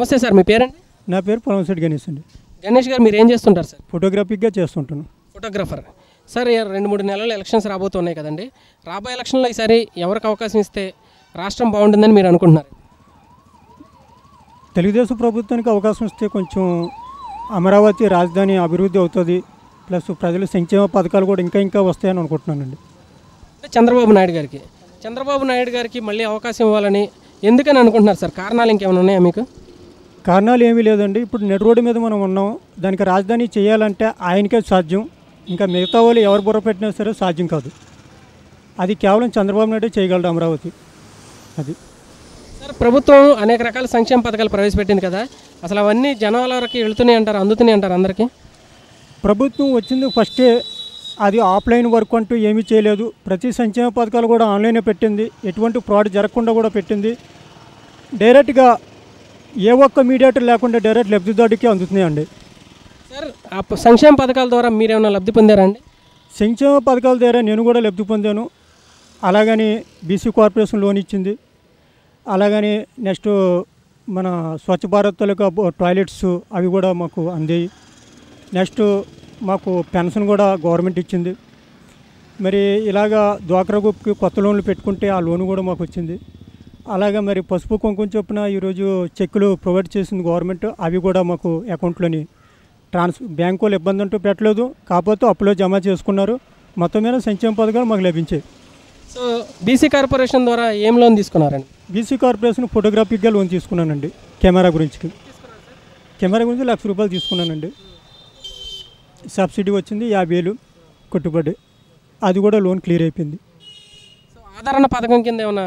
నమస్తే సార్ మీ పేరండి? నా పేరు పొలంశెట్టి గణేష్ అండి. గణేష్ గారు మీరు ఏం చేస్తుంటారు సార్? ఫోటోగ్రఫీగా చేస్తుంటాను ఫోటోగ్రాఫర్ సార్ రెండు మూడు నెలలు ఎలక్షన్స్ రాబోతున్నాయి కదండి. రాబోయే ఎలక్షన్లో ఈసారి ఎవరికి అవకాశం ఇస్తే రాష్ట్రం బాగుంటుందని మీరు అనుకుంటున్నారు? తెలుగుదేశం ప్రభుత్వానికి అవకాశం ఇస్తే కొంచెం అమరావతి రాజధాని అభివృద్ధి అవుతుంది. ప్లస్ ప్రజల సంక్షేమ పథకాలు కూడా ఇంకా ఇంకా వస్తాయని అనుకుంటున్నానండి. చంద్రబాబు నాయుడు గారికి. చంద్రబాబు నాయుడు గారికి మళ్ళీ అవకాశం ఇవ్వాలని ఎందుకని అనుకుంటున్నారు సార్? కారణాలు ఇంకేమైనా ఉన్నాయా మీకు? కారణాలు ఏమీ లేదండి. ఇప్పుడు నెట్ రోడ్డు మీద మనం ఉన్నాం. దానికి రాజధాని చేయాలంటే ఆయనకే సాధ్యం. ఇంకా మిగతా వాళ్ళు ఎవరు బుర్ర పెట్టినా సరే సాధ్యం కాదు. అది కేవలం చంద్రబాబు నాయుడే చేయగలడు అమరావతి. అది. సార్ ప్రభుత్వం అనేక రకాల సంక్షేమ పథకాలు ప్రవేశపెట్టింది కదా. అసలు అవన్నీ జనాలకి వెళుతున్నాయి అంటారు అందుతున్నాయి అంటారు అందరికీ? ప్రభుత్వం వచ్చింది ఫస్టే అది ఆఫ్లైన్ వర్క్ అంటూ ఏమీ చేయలేదు. ప్రతి సంక్షేమ పథకాలు కూడా ఆన్లైనే పెట్టింది. ఎటువంటి ఫ్రాడ్ జరగకుండా కూడా పెట్టింది. డైరెక్ట్గా ఏ ఒక్క మీడియేటర్ లేకుండా డైరెక్ట్ లబ్ధిదారుడికి అందుతున్నాయండి. సార్ సంక్షేమ పథకాల ద్వారా మీరేమైనా లబ్ధి పొందారా అండి? సంక్షేమ పథకాల ద్వారా నేను కూడా లబ్ధి పొందాను. అలాగని బీసీ కార్పొరేషన్ లోన్ ఇచ్చింది. అలాగని నెక్స్ట్ మన స్వచ్ఛ భారత్ తాలూకా టాయిలెట్స్ అవి కూడా మాకు అందాయి. నెక్స్ట్ మాకు పెన్షన్ కూడా గవర్నమెంట్ ఇచ్చింది. మరి ఇలాగా డ్వాక్రా గ్రూప్కి కొత్త లోన్లు పెట్టుకుంటే ఆ లోన్ కూడా మాకు వచ్చింది. అలాగే మరి పసుపు కుంకుమ చొప్పున ఈరోజు చెక్కులు ప్రొవైడ్ చేసింది గవర్నమెంట్. అవి కూడా మాకు అకౌంట్లోని ట్రాన్స్ బ్యాంకు వాళ్ళు ఇబ్బంది అంటూ పెట్టలేదు. కాకపోతే అప్పులో జమ చేసుకున్నారు. మొత్తం మీద సంక్షేమ పథకాలు మాకు లభించాయి. సో బీసీ కార్పొరేషన్ ద్వారా ఏం లోన్ తీసుకున్నారండి? బీసీ కార్పొరేషన్ ఫోటోగ్రఫీగా లోన్ తీసుకున్నానండి. కెమెరా గురించి. కెమెరా గురించి లక్ష రూపాయలు తీసుకున్నానండి. సబ్సిడీ వచ్చింది యాభై వేలు కొట్టుబడి. అది కూడా లోన్ క్లియర్ అయిపోయింది. ఆదరణ పథకం కింద ఏమైనా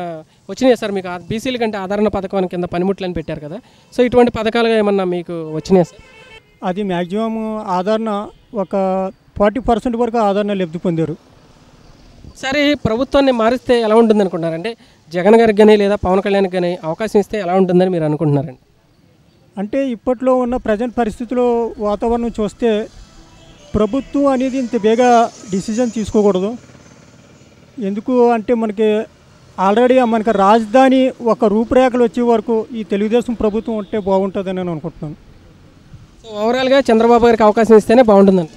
వచ్చినాయి సార్ మీకు? బీసీల కంటే ఆదరణ పథకం కింద పనిముట్లని పెట్టారు కదా. సో ఇటువంటి పథకాలు ఏమన్నా మీకు వచ్చినాయి సార్? అది మ్యాక్సిమం ఆదరణ ఒక ఫార్టీ పర్సెంట్ వరకు ఆదరణ లబ్ధి పొందారు. సరే ప్రభుత్వాన్ని మారిస్తే ఎలా ఉంటుంది అనుకుంటున్నారంటే జగన్ గారికి కానీ లేదా పవన్ కళ్యాణ్కి కానీ అవకాశం ఇస్తే ఎలా ఉంటుందని మీరు అనుకుంటున్నారండి? అంటే ఇప్పట్లో ఉన్న ప్రజెంట్ పరిస్థితిలో వాతావరణం చూస్తే ప్రభుత్వం అనేది ఇంత బేగా డిసిజన్ తీసుకోకూడదు. ఎందుకు అంటే మనకి ఆల్రెడీ మనకి రాజధాని ఒక రూపురేఖలు వచ్చే వరకు ఈ తెలుగుదేశం ప్రభుత్వం ఉంటే బాగుంటుందని నేను అనుకుంటున్నాను. సో ఓవరాల్గా చంద్రబాబు గారికి అవకాశం ఇస్తేనే బాగుంటుందండి.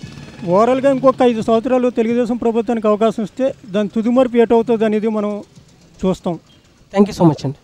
ఓవరాల్గా ఇంకొక ఐదు సంవత్సరాలు తెలుగుదేశం ప్రభుత్వానికి అవకాశం ఇస్తే దాని తుదిమరుపు ఏటవుతుంది అనేది మనం చూస్తాం. థ్యాంక్ యూ సో మచ్ అండి.